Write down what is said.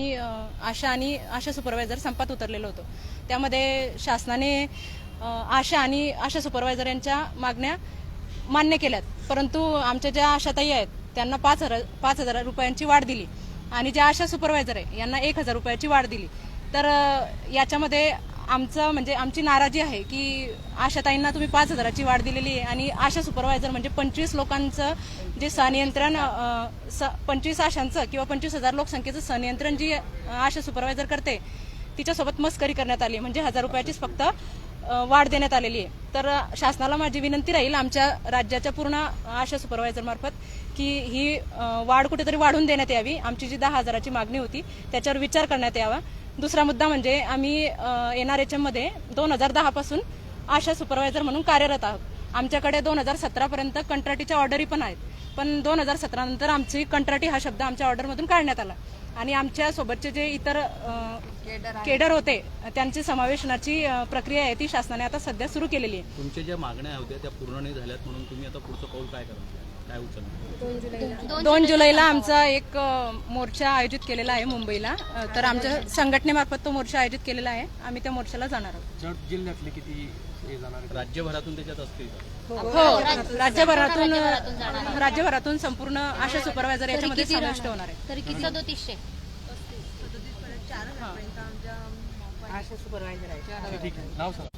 मी, आशा आणि आशा सुपरवायझर संपात उतरलेलो होतो. त्यामध्ये शासनाने आशा आणि आशा सुपरवायझर यांच्या मागण्या मान्य केल्यात. परंतु आमच्या ज्या आशाताई आहेत त्यांना पाच हजार पाच हजार रुपयांची वाढ दिली. आणि ज्या आशा सुपरवायझर आहे यांना एक हजार रुपयाची वाढ दिली. तर याच्यामध्ये आमचं म्हणजे आमची नाराजी आहे की आशाताईंना तुम्ही पाच हजाराची वाढ दिलेली आहे आणि आशा सुपरवायझर म्हणजे पंचवीस लोकांचं जे सनियंत्रण स- पंचवीस आशांचं किंवा पंचवीस हजार लोकसंख्येचं सनियंत्रण जी आशा सुपरवायझर करते तिच्यासोबत मस्करी करण्यात आली. म्हणजे हजार रुपयाचीच फक्त वाढ देण्यात आलेली आहे. तर शासनाला माझी विनंती राहील आमच्या राज्याच्या पूर्ण आशा सुपरवायझर मार्फत की ही वाढ कुठेतरी वाढून देण्यात यावी. आमची जी दहा हजाराची मागणी होती त्याच्यावर विचार करण्यात यावा. दुसरा मुद्दा म्हणजे आम्ही एन आर एच मध्ये दोन हजार दहा पासून आशा सुपरवायझर म्हणून कार्यरत आहोत. आमच्याकडे दोन हजार सतरा पर्यंत कंत्राटीच्या ऑर्डरी पण आहेत. पण दोन हजार सतरा नंतर आमची कंत्राटी हा शब्द आमच्या ऑर्डरमधून काढण्यात आला. आणि आमच्या सोबतचे जे इतर केडर होते त्यांची समावेशनाची प्रक्रिया आहे ती शासनाने आता सध्या सुरू केलेली आहे. तुमच्या ज्या मागण्या होत्या त्या पूर्ण नाही झाल्यात म्हणून तुम्ही आता पुढचं पाऊल काय करा काय उचलणार दोन जुलैला आमचा एक अ, मोर्चा आयोजित केलेला आहे मुंबईला. अ, तर आमच्या संघटनेमार्फत तो मोर्चा आयोजित केलेला आहे. आम्ही त्या मोर्चाला जाणार आहोत. जत जिल्ह्यातले किती हे जाणार? राज्यभरातून त्याच्यात असतील हो राज्यभरातून राज्यभरातून संपूर्ण आशा सुपरवायझर याच्यामध्ये समाविष्ट होणार आहे तरी किती? सदोतीसशे. ठीक आहे. नाव सांगा.